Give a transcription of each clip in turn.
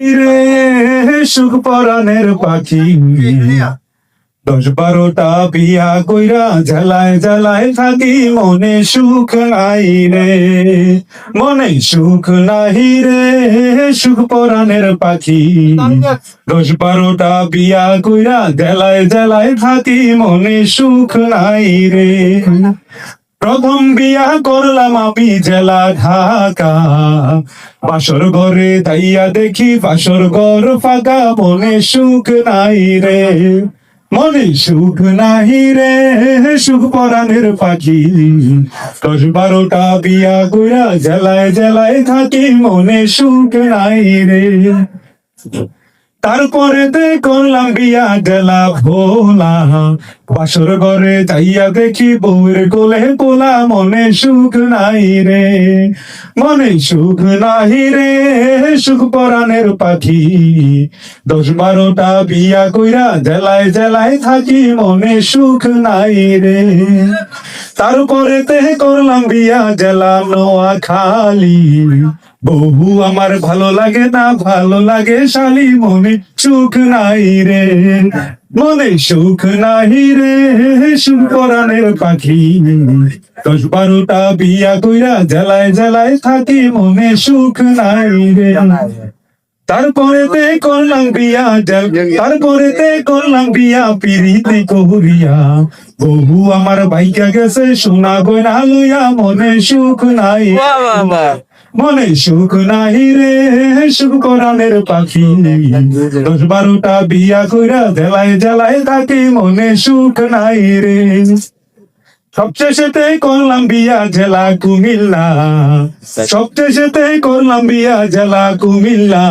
রে, সুখ পরাণের পাখি। দশ বারোটা বিয়া কইরা জ্বালায় জ্বালায় থাকি, মনে সুখ নাই রে। মনে সুখ নাই রে, সুখ পরাণের পাখি। দশ বারোটা বিয়া কইরা জ্বালায় জ্বালায় থাকি, মনে সুখ নাই রে। প্রথম বিয়া করলাম আমি জেলা ঢাকা। বাসর ঘরে তাইয়া দেখি বাসর ঘর ফাঁকা, মনে সুখ নাই রে। মনে সুখ নাহি রে, সুখ পরাণের পাখি। দশ বারোটা বিয়া কইরা জেলায় জেলায় থাকি, মনে সুখ নাই রে। তারপরে তে বিয়া গেলা ভোলা। বাসর ঘরে যাইয়া দেখি বউয়ের কোলে পোলা, মনে সুখ নাই রে। মনে সুখ নাই রে, সুখ পরাণের পাখি। দশ বারোটা বিয়া কইরা জেলায় জেলায় থাকি, মনে সুখ নাই রে। তারপরে তে করলাম বিয়া জেলা নোয়া খালি বহু আমার ভালো লাগে না, ভালো লাগে শালি মনে, সুখ নাই রে। মনে সুখ নাই রে, সুখ পাখি। দশ বারোটা বিয়া কইরা জেলায় জেলায় থাকি মনে, সুখ নাই রে। তারপরে তে করলাম বিয়া জল- তারপরে তে করলাম বিয়া পিরিতে বহু আমার ভাইকা গেছে সোনা গয়না লইয়া মনে সুখ নাই। মনে সুখ নাহি রে, সুখ পরাণের পাখি। দশ বারোটা বিয়া কইরা জেলায় জেলায় থাকি, মনে সুখ নাই রে। সবশেষেতে করলাম বিয়া জেলা কুমিল্লা। সবশেষেতে করলাম বিয়া জেলা কুমিল্লা।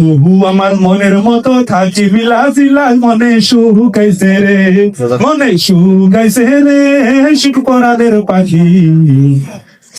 বহু আমার মনের মতো থাকি মিলা জিলা, মনে সুখ গাইছে রে। মনে সুখ গাইছে রে, সুখ পরাণের পাখি।